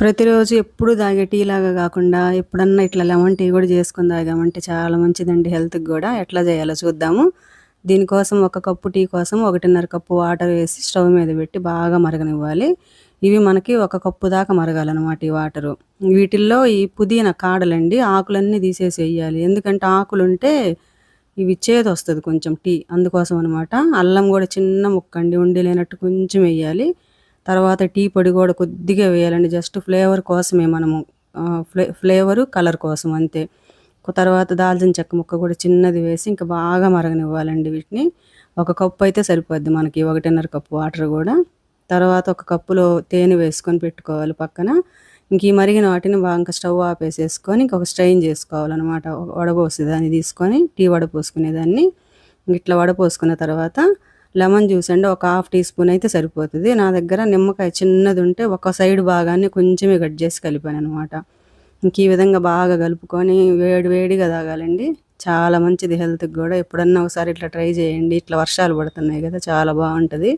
ప్రతిరోజు ఎప్పుడు తాగే టీ లాగా కాకుండా ఎప్పుడన్నా ఇట్లా లెమన్ టీ కూడా చేసుకొని తాగామంటే చాలా మంచిదండి హెల్త్కి కూడా. ఎట్లా చేయాలో చూద్దాము. దీనికోసం ఒక కప్పు టీ కోసం ఒకటిన్నర కప్పు వాటర్ వేసి స్టవ్ మీద పెట్టి బాగా మరగనివ్వాలి. ఇవి మనకి ఒక కప్పు దాకా మరగాలన్నమాట ఈ వాటరు. వీటిల్లో ఈ పుదీనా కాడలండి ఆకులన్నీ తీసేసి వేయాలి ఎందుకంటే ఆకులుంటే ఇవి చేదు వస్తుంది కొంచెం టీ. అందుకోసం అనమాట అల్లం కూడా చిన్న ముక్క అండి ఉండి లేనట్టు కొంచెం వేయాలి. తర్వాత టీ పొడి కూడా కొద్దిగా వేయాలండి. జస్ట్ ఫ్లేవర్ కోసమే మనము ఫ్లే ఫ్లేవరు కలర్ కోసం అంతే. తర్వాత దాల్చిన చెక్క ముక్క కూడా చిన్నది వేసి ఇంకా బాగా మరగనివ్వాలండి వీటిని. ఒక కప్పు అయితే సరిపోద్ది మనకి ఒకటిన్నర కప్పు వాటర్ కూడా. తర్వాత ఒక కప్పులో తేనె వేసుకొని పెట్టుకోవాలి పక్కన. ఇంక ఈ మరిగిన వాటిని బాగా ఇంకా స్టవ్ ఆపేసేసుకొని ఇంకొక స్ట్రెయిన్ చేసుకోవాలన్నమాట. వడపోసేదాన్ని తీసుకొని టీ వడపోసుకునేదాన్ని. ఇట్లా వడపోసుకున్న తర్వాత లెమన్ జ్యూస్ అండి ఒక హాఫ్ టీ స్పూన్ అయితే సరిపోతుంది. నా దగ్గర నిమ్మకాయ చిన్నది ఉంటే ఒక సైడ్ భాగాన్ని కొంచెమే కట్ చేసి కలిపాను అనమాట ఇంక ఈ విధంగా బాగా కలుపుకొని వేడి వేడిగా తాగాలండి. చాలా మంచిది హెల్త్కి కూడా. ఎప్పుడన్నా ఒకసారి ఇట్లా ట్రై చేయండి. ఇట్లా వర్షాలు పడుతున్నాయి కదా చాలా బాగుంటుంది.